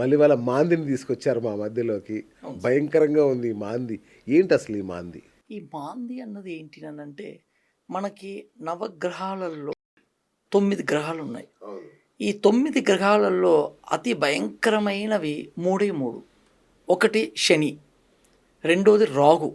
మళ్ళీ వాళ్ళ మాందిని తీసుకొచ్చారు మా మధ్యలోకి. భయంకరంగా ఉంది ఈ మాంది. ఏంటి అసలు ఈ మాంది? ఈ మాంది అన్నది ఏంటి అని అంటే మనకి నవగ్రహాలలో తొమ్మిది గ్రహాలు ఉన్నాయి. ఈ తొమ్మిది గ్రహాలలో అతి భయంకరమైనవి మూడే మూడు. ఒకటి శని రెండోది రాహు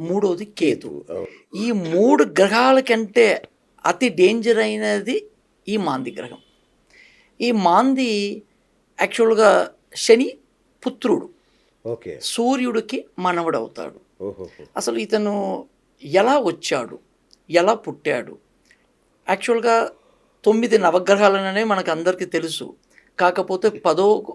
మూడోది కేతు. ఈ మూడు గ్రహాల కంటే అతి డేంజర్ అయినది ఈ మాంది గ్రహం. ఈ మాంది యాక్చువల్గా శని పుత్రుడు. ఓకే. సూర్యుడికి మనవడవుతాడు. అసలు ఇతను ఎలా వచ్చాడు? ఎలా పుట్టాడు? యాక్చువల్గా తొమ్మిది నవగ్రహాలననే మనకు అందరికీ తెలుసు. కాకపోతే పదో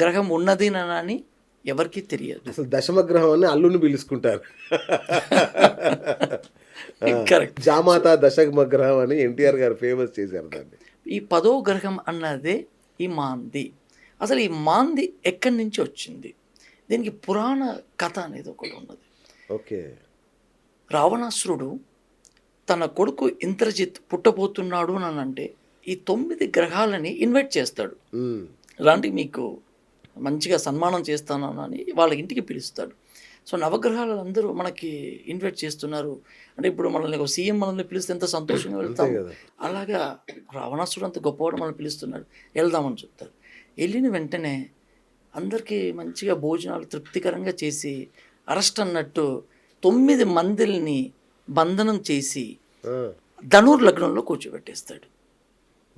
గ్రహం ఉన్నది అని ఎవరికీ తెలియదు. అసలు దశమగ్రహం అని అల్లుని పిలుచుకుంటారు. కరెక్ట్ జామాత దశమగ్రహం అని ఎన్టీఆర్ గారు ఫేమస్ చేశారు దాన్ని. ఈ పదో గ్రహం అన్నదే ఈ మాంది. అసలు ఈ మాంది ఎక్కడి నుంచి వచ్చింది? దీనికి పురాణ కథ అనేది ఒకటి ఉన్నది. ఓకే. రావణాసురుడు తన కొడుకు ఇంద్రజిత్ పుట్టబోతున్నాడు అని అంటే ఈ తొమ్మిది గ్రహాలని ఇన్వైట్ చేస్తాడు. ఇలాంటి మీకు మంచిగా సన్మానం చేస్తాను అని వాళ్ళ ఇంటికి పిలుస్తాడు. సో నవగ్రహాలు అందరూ మనకి ఇన్వైట్ చేస్తున్నారు. అంటే ఇప్పుడు మనల్ని ఒక సీఎం మనల్ని పిలిస్తే ఎంత సంతోషంగా వెళ్తాం. అలాగా రావణాసుడు అంత గొప్పవాడు మనల్ని పిలుస్తున్నాడు. వెళ్దామని చెప్తారు వెళ్ళిన వెంటనే అందరికీ మంచిగా భోజనాలు తృప్తికరంగా చేసి అరెస్ట్ అన్నట్టు తొమ్మిది మందిల్ని బంధనం చేసి ధనుర్ లగ్నంలో కూర్చోబెట్టేస్తాడు.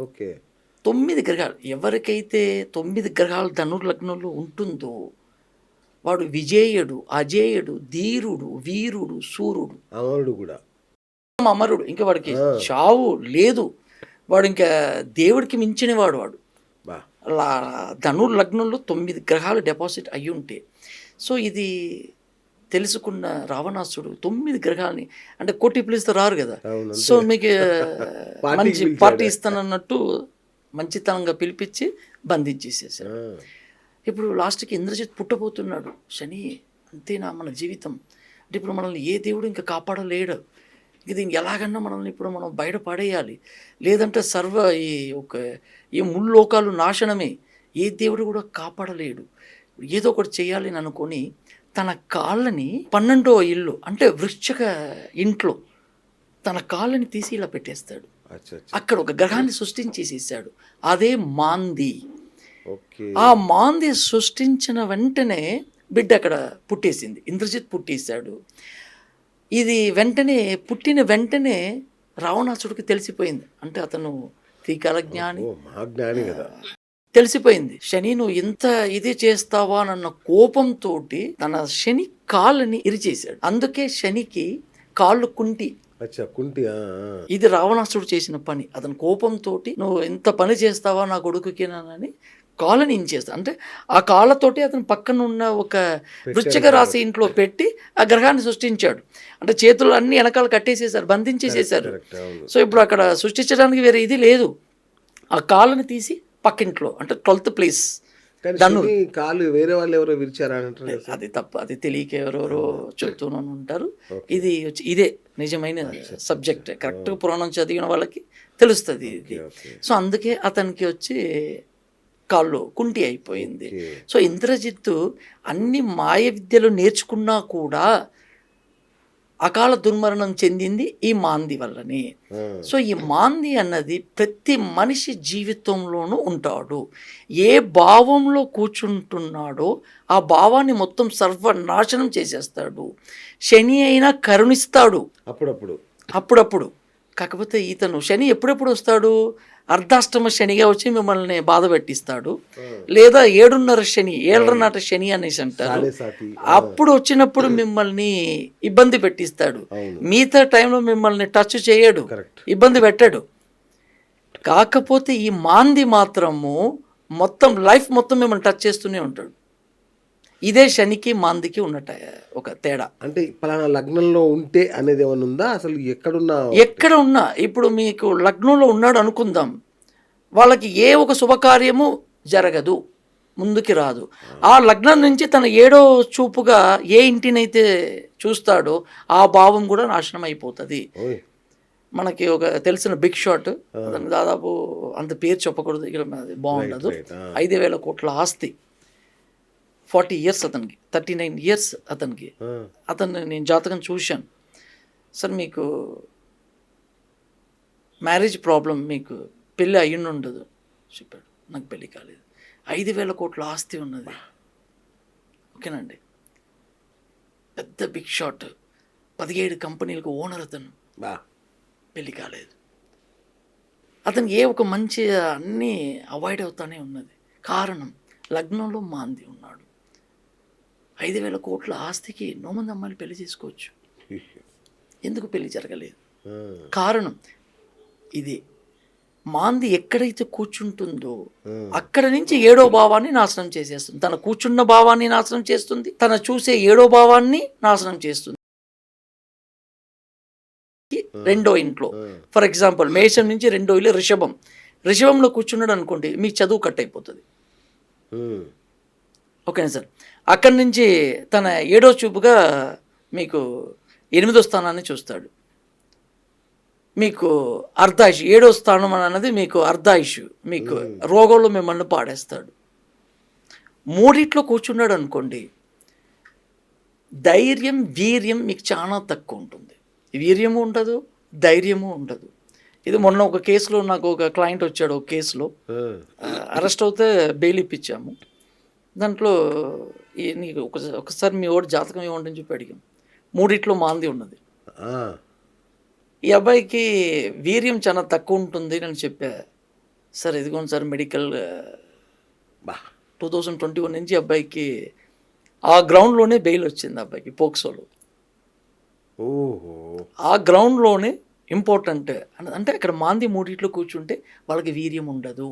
ఓకే. తొమ్మిది గ్రహాలు ఎవరికైతే తొమ్మిది గ్రహాలు ధనుర్ లగ్నంలో ఉంటుందో వాడు విజేయుడు అజేయుడు ధీరుడు వీరుడు సూర్యుడు. అమరుడు కూడా. అమరుడు. ఇంకా వాడికి చావు లేదు. వాడు ఇంకా దేవుడికి మించిన వాడు వాడు. ధనుర్ లగ్నంలో తొమ్మిది గ్రహాలు డిపాజిట్ అయ్యి ఉంటే సో ఇది తెలుసుకున్న రావణాసుడు తొమ్మిది గ్రహాలని అంటే కొట్టి పిలిస్తే రారు కదా. సో మీకు మంచి. పార్టీ ఇస్తానన్నట్టు మంచితనంగా పిలిపించి బంధించేసేసాడు ఆ, ఇప్పుడు లాస్ట్కి ఇంద్రజిత్ పుట్టబోతున్నాడు. శని అంతేనా మన జీవితం? అంటే ఇప్పుడు మనల్ని ఏ దేవుడు ఇంకా కాపాడలేడు. ఇంక దీన్ని ఎలాగన్నా మనల్ని ఇప్పుడు మనం బయట పడేయాలి. లేదంటే సర్వ ఈ ఒక ఈ ముల్లోకాలు నాశనమే. ఏ దేవుడు కూడా కాపాడలేడు. ఏదో ఒకటి చేయాలి అని అనుకొని తన కాళ్ళని పన్నెండో ఇల్లు అంటే వృక్షక ఇంట్లో తన కాళ్ళని తీసి ఇలా పెట్టేస్తాడు. అక్కడ ఒక గ్రహాన్ని సృష్టించేసేసాడు. అదే మాంది. ఆ మాంది సృష్టించిన వెంటనే బిడ్డ అక్కడ పుట్టేసింది. ఇంద్రజిత్ పుట్టేశాడు. ఇది వెంటనే పుట్టిన వెంటనే రావణాసుడికి తెలిసిపోయింది. అంటే అతను త్రికాల జ్ఞాని. జ్ఞాని కదా. తెలిసిపోయింది. శని నువ్వు ఇంత ఇది చేస్తావా అన్న కోపంతో తన శని కాళ్ళని ఇరిచేశాడు. అందుకే శనికి కాళ్ళు కుంటి. కుంటి. ఇది రావణాసుడు చేసిన పని. అతని కోపంతో నువ్వు ఎంత పని చేస్తావా నా కొడుకుకి అని కాళ్ళని ఇంచేస్తా అంటే ఆ కాళ్ళతోటి అతను పక్కన ఉన్న ఒక వృశ్చిక రాశి ఇంట్లో పెట్టి ఆ గ్రహాన్ని సృష్టించాడు. అంటే చేతులు అన్ని వెనకాల కట్టేసేసారు బంధించేసేసారు సో ఇప్పుడు అక్కడ సృష్టించడానికి వేరే ఇది లేదు. ఆ కాళ్ళని తీసి పక్కింట్లో అంటే ట్వెల్త్ ప్లేస్. కాలు వేరే వాళ్ళు ఎవరో విరిచారా. అది తప్ప అది తెలియక ఎవరెవరో చెప్తూనే ఉంటారు. ఇది వచ్చి ఇదే నిజమైన సబ్జెక్ట్. కరెక్ట్గా పురాణం చదివిన వాళ్ళకి తెలుస్తుంది ఇది. సో అందుకే అతనికి వచ్చి కాళ్ళు కుంటి అయిపోయింది. సో ఇంద్రజిత్తు అన్ని మాయ విద్యలు నేర్చుకున్నా కూడా అకాల దుర్మరణం చెందింది ఈ మాంది వల్లనే. సో ఈ మాంది అన్నది ప్రతి మనిషి జీవితంలోనూ ఉంటాడు. ఏ భావంలో కూర్చుంటున్నాడో ఆ భావాన్ని మొత్తం సర్వనాశనం చేసేస్తాడు. శని అయినా కరుణిస్తాడు. అప్పుడప్పుడు. అప్పుడప్పుడు. కాకపోతే ఇతను శని ఎప్పుడెప్పుడు వస్తాడు? అర్ధాష్టమ శనిగా వచ్చి మిమ్మల్ని బాధ పెట్టిస్తాడు. లేదా ఏడున్నర శని ఏళ్ళన్నర శని అనేసి అంటారు. అప్పుడు వచ్చినప్పుడు మిమ్మల్ని ఇబ్బంది పెట్టిస్తాడు. మిగతా టైంలో మిమ్మల్ని టచ్ చేయడు. ఇబ్బంది పెట్టాడు. కాకపోతే ఈ మాంది మాత్రము మొత్తం లైఫ్ మొత్తం మిమ్మల్ని టచ్ చేస్తూనే ఉంటాడు. ఇదే శనికి మాందికి ఉన్నట ఒక తేడా. అంటే పలానా లగ్నంలో ఉంటే అనేది ఏమైనా ఉందా? అసలు ఎక్కడున్నా? ఎక్కడ ఉన్నా ఇప్పుడు మీకు లగ్నంలో ఉన్నాడు అనుకుందాం. వాళ్ళకి ఏ ఒక శుభకార్యము జరగదు ముందుకి రాదు. ఆ. లగ్నం నుంచి తన ఏడో చూపుగా ఏ ఇంటినైతే చూస్తాడో ఆ భావం కూడా నాశనం అయిపోతుంది మనకి ఒక తెలిసిన బిగ్ షాట్. దాదాపు అంత పేరు చెప్పకూడదు ఇక్కడ బాగుండదు. ఐదు వేల కోట్ల ఆస్తి. ఫార్టీ ఇయర్స్ అతనికి థర్టీ నైన్ ఇయర్స్ అతనికి. ఆ, అతన్ని నేను జాతకం చూశాను. సార్ మీకు మ్యారేజ్ ప్రాబ్లం మీకు పెళ్ళి అయ్యుండి ఉండదు చెప్పాడు. నాకు పెళ్ళి కాలేదు. ఐదు వేల కోట్ల ఆస్తి ఉన్నది. ఓకేనండి? పెద్ద బిగ్ షాట్. పదిహేడు కంపెనీలకు ఓనర్ అతను. పెళ్ళి కాలేదు. అతను ఏ ఒక మంచి అన్నీ అవాయిడ్ అవుతానే ఉన్నది. కారణం లగ్నంలో మాంది ఉన్నాడు. ఐదు వేల కోట్ల ఆస్తికి ఎన్నో మంది అమ్మాయిలు పెళ్ళి చేసుకోవచ్చు. ఎందుకు పెళ్ళి జరగలేదు? కారణం ఇది. మాంది ఎక్కడైతే కూర్చుంటుందో. అక్కడ నుంచి ఏడో భావాన్ని నాశనం చేసేస్తుంది. తన కూర్చున్న భావాన్ని నాశనం చేస్తుంది. తన చూసే ఏడో భావాన్ని నాశనం చేస్తుంది. రెండో ఇంట్లో. ఫర్ ఎగ్జాంపుల్ మేషం నుంచి రెండో ఇల్లు రిషభం. రిషభంలో కూర్చున్నాడు అనుకోండి మీ చదువు కట్ అయిపోతుంది. ఓకేనా సార్? అక్కడి నుంచి తన ఏడో చూపుగా మీకు ఎనిమిదో స్థానాన్ని చూస్తాడు. మీకు అర్ధాయుష్ ఏడో స్థానం అని అన్నది మీకు అర్ధాయుష్ మీకు రోగంలో మిమ్మల్ని పాడేస్తాడు. మూడిట్లో కూర్చున్నాడు అనుకోండి ధైర్యం వీర్యం మీకు చాలా తక్కువ ఉంటుంది. వీర్యము ఉండదు ధైర్యము ఉండదు. ఇది మొన్న ఒక కేసులో నాకు ఒక క్లయింట్ వచ్చాడు ఒక కేసులో. అరెస్ట్ అవుతే బెయిల్ ఇప్పించాము. దాంట్లో నీకు ఒక ఒకసారి మీ ఓడి జాతకం అని చెప్పి అడిగాం. మూడిట్లో మాంది ఉన్నది. ఈ అబ్బాయికి వీర్యం చాలా తక్కువ ఉంటుంది అని చెప్పా. సార్ ఇదిగోండి సార్ మెడికల్ బా. టూ థౌజండ్ ట్వంటీ వన్ నుంచి అబ్బాయికి ఆ గ్రౌండ్లోనే బెయిల్ వచ్చింది అబ్బాయికి పోక్సోలో. ఓహో. ఆ గ్రౌండ్లోనే ఇంపార్టెంట్ అంటే అక్కడ మాంది మూడిట్లో కూర్చుంటే వాళ్ళకి వీర్యం ఉండదు.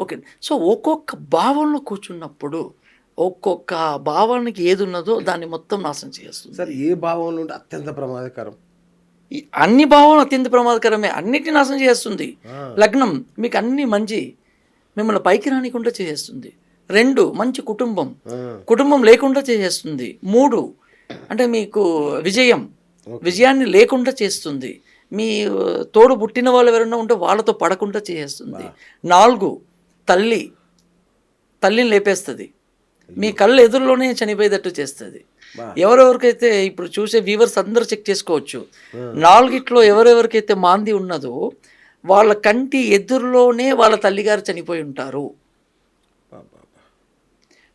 ఓకే. సో ఒక్కొక్క భావంలో కూర్చున్నప్పుడు ఒక్కొక్క భావానికి ఏది ఉన్నదో దాన్ని మొత్తం నాశనం చేస్తుంది. సార్ ఏ భావంలో ఉంటే అత్యంత ప్రమాదకరం? ఈ అన్ని భావాలు అత్యంత ప్రమాదకరమే. అన్నిటిని నాశనం చేస్తుంది. లగ్నం మీకు అన్ని మంచి మిమ్మల్ని పైకి రానికుండా చేసేస్తుంది. రెండు మంచి కుటుంబం. కుటుంబం లేకుండా చేసేస్తుంది. మూడు అంటే మీకు విజయం. విజయాన్ని లేకుండా చేస్తుంది. మీ తోడు పుట్టిన వాళ్ళు ఎవరైనా ఉంటే వాళ్ళతో పడకుండా చేసేస్తుంది. నాలుగు తల్లి తల్లిని లేపేస్తుంది. మీ కళ్ళు ఎదురులోనే చనిపోయేటట్టు చేస్తుంది. ఎవరెవరికైతే ఇప్పుడు చూసే వ్యూవర్స్ అందరూ చెక్ చేసుకోవచ్చు. నాలుగిట్లో ఎవరెవరికైతే మాంది ఉన్నదో వాళ్ళ కంటి ఎదురులోనే వాళ్ళ తల్లిగారు చనిపోయి ఉంటారు.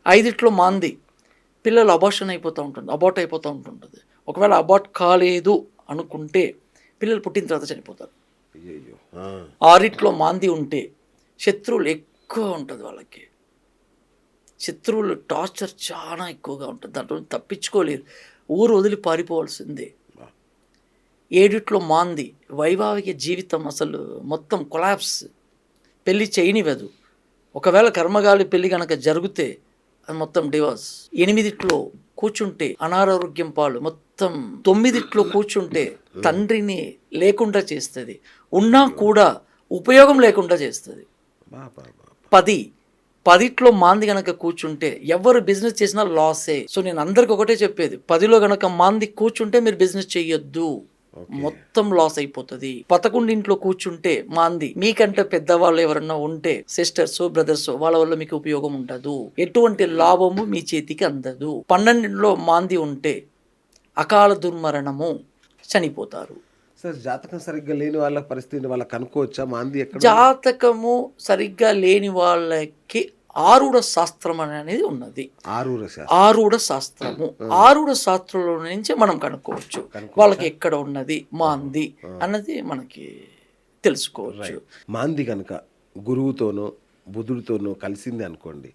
ఐదిట్లో మాంది. పిల్లలు అబార్షన్ అయిపోతూ ఉంటుంది అబార్ట్ అయిపోతూ ఉంటుంటుంది. ఒకవేళ అబార్ట్ కాలేదు అనుకుంటే పిల్లలు పుట్టిన తర్వాత చనిపోతారు. ఆరిట్లో మాంది ఉంటే శత్రువులు ఎక్కువ ఉంటుంది వాళ్ళకి. శత్రువులు టార్చర్ చాలా ఎక్కువగా ఉంటుంది. దాంట్లో తప్పించుకోలేరు. ఊరు వదిలి పారిపోవాల్సిందే. ఏడిట్లో మాంది వైవాహిక జీవితం అసలు మొత్తం కొలాప్స్. పెళ్ళి చేయనివ్వదు. ఒకవేళ కర్మగాలి పెళ్ళి కనుక జరిగితే అది మొత్తం డివోర్స్. ఎనిమిదిట్లో కూర్చుంటే అనారోగ్యం పాలు మొత్తం తొమ్మిదిట్లో కూర్చుంటే తండ్రిని లేకుండా చేస్తుంది. ఉన్నా కూడా ఉపయోగం లేకుండా చేస్తుంది. పది పదిట్లో మాంది గనక కూర్చుంటే ఎవరు బిజినెస్ చేసినా లాసే. సో నేను అందరికి ఒకటే చెప్పేది పదిలో గనక మాంది కూర్చుంటే మీరు బిజినెస్ చెయ్యొద్దు. మొత్తం లాస్ అయిపోతుంది. పదకొండింట్లో కూర్చుంటే మాంది. మీకంటే పెద్దవాళ్ళు ఎవరన్నా ఉంటే సిస్టర్స్ బ్రదర్స్ వాళ్ళ వల్ల మీకు ఉపయోగం ఉండదు. ఎటువంటి లాభము మీ చేతికి అందదు. పన్నెండింట్లో మాంది ఉంటే అకాల దుర్మరణము చనిపోతారు. సార్ జాతకం సరిగ్గా లేని వాళ్ళ పరిస్థితిని వాళ్ళకి కనుక్కోవచ్చా? మాంది జాతకము సరిగ్గా లేని వాళ్ళకి ఆరుడ శాస్త్రం అనేది ఉన్నది. ఆరుడ శాస్త్రము. ఆరుడ శాస్త్రంలో నుంచి మనం కనుక్కోవచ్చు. వాళ్ళకి ఎక్కడ ఉన్నది మాంది అన్నది మనకి తెలుసుకోవచ్చు. మాంది కనుక గురువుతోనో బుధుడితోనో కలిసింది అనుకోండి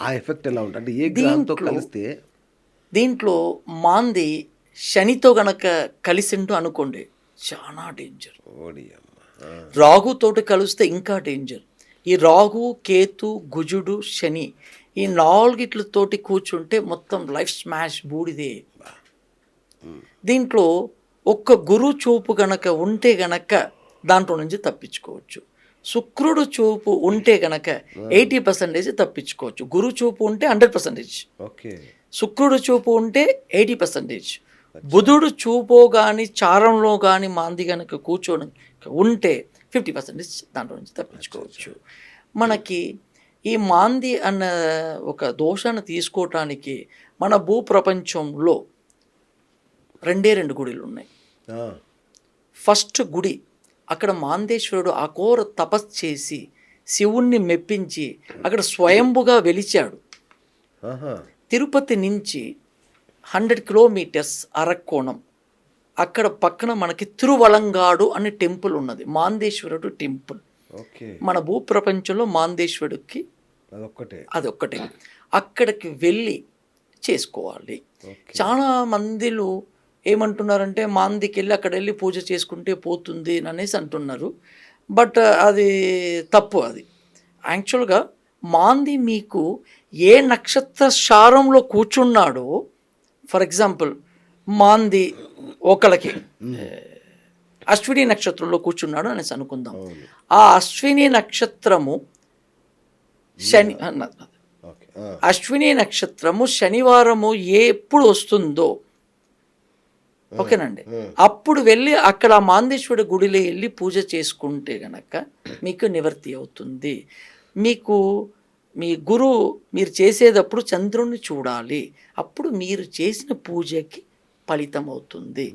ఆ ఎఫెక్ట్ ఎలా ఉంటుంది? అంటే ఏ గ్రహంతో కలిస్తే? దీంట్లో మాంది శనితో గనక కలిసిండు అనుకోండి చాలా డేంజర్ రాహుతోటి కలిస్తే ఇంకా డేంజర్ ఈ రాహు కేతు గుజుడు శని ఈ నాలుగిట్లతోటి కూర్చుంటే మొత్తం లైఫ్ స్మాష్ బూడిదే. దీంట్లో ఒక్క గురు చూపు గనక ఉంటే గనక దాంట్లో నుంచి తప్పించుకోవచ్చు. శుక్రుడు చూపు ఉంటే గనక ఎయిటీ పర్సెంటేజ్ తప్పించుకోవచ్చు. గురు చూపు ఉంటే హండ్రెడ్ పర్సెంటేజ్. ఓకే. శుక్రుడు చూపు ఉంటే ఎయిటీ పర్సెంటేజ్. బుధుడు చూపో కానీ చారంలో కానీ మాంది కనుక కూర్చొని ఉంటే ఫిఫ్టీ పర్సెంటేజ్ దాంట్లో నుంచి తప్పించుకోవచ్చు. మనకి ఈ మాంది అన్న ఒక దోషాన్ని తీసుకోవటానికి మన భూప్రపంచంలో రెండే రెండు గుడిలు ఉన్నాయి. ఫస్ట్ గుడి అక్కడ మాందేశ్వరుడు అఘోర తపస్సు చేసి శివుణ్ణి మెప్పించి అక్కడ స్వయంభుగా వెలిచాడు. తిరుపతి నుంచి హండ్రెడ్ కిలోమీటర్స్ అరక్కోణం. అక్కడ పక్కన మనకి తిరువలంగాడు అనే టెంపుల్ ఉన్నది. మాందేశ్వరుడు టెంపుల్. మన భూప్రపంచంలో మాందేశ్వరుడికి అదొక్కటే. అదొక్కటే. అక్కడికి వెళ్ళి చేసుకోవాలి. చాలా మందిలు ఏమంటున్నారంటే మాందికి వెళ్ళి అక్కడ వెళ్ళి పూజ చేసుకుంటే పోతుంది అని అనేసి అంటున్నారు. బట్ అది తప్పు అది. యాక్చువల్గా మాంది మీకు ఏ నక్షత్ర సారంలో కూర్చున్నాడో ఫర్ ఎగ్జాంపుల్ మాంది ఒకళ్ళకి. అశ్విని నక్షత్రంలో కూర్చున్నాడు అనేసి అనుకుందాం. ఆ అశ్విని నక్షత్రము శని అశ్విని నక్షత్రము శనివారము ఏ ఎప్పుడు వస్తుందో. ఓకేనండి? అప్పుడు వెళ్ళి అక్కడ ఆ మాందేశ్వరుడి గుడిలో వెళ్ళి పూజ చేసుకుంటే గనక మీకు నివర్తి అవుతుంది. మీకు మీ గురువు మీరు చేసేటప్పుడు చంద్రుణ్ణి చూడాలి. అప్పుడు మీరు చేసిన పూజకి ఫలితం అవుతుంది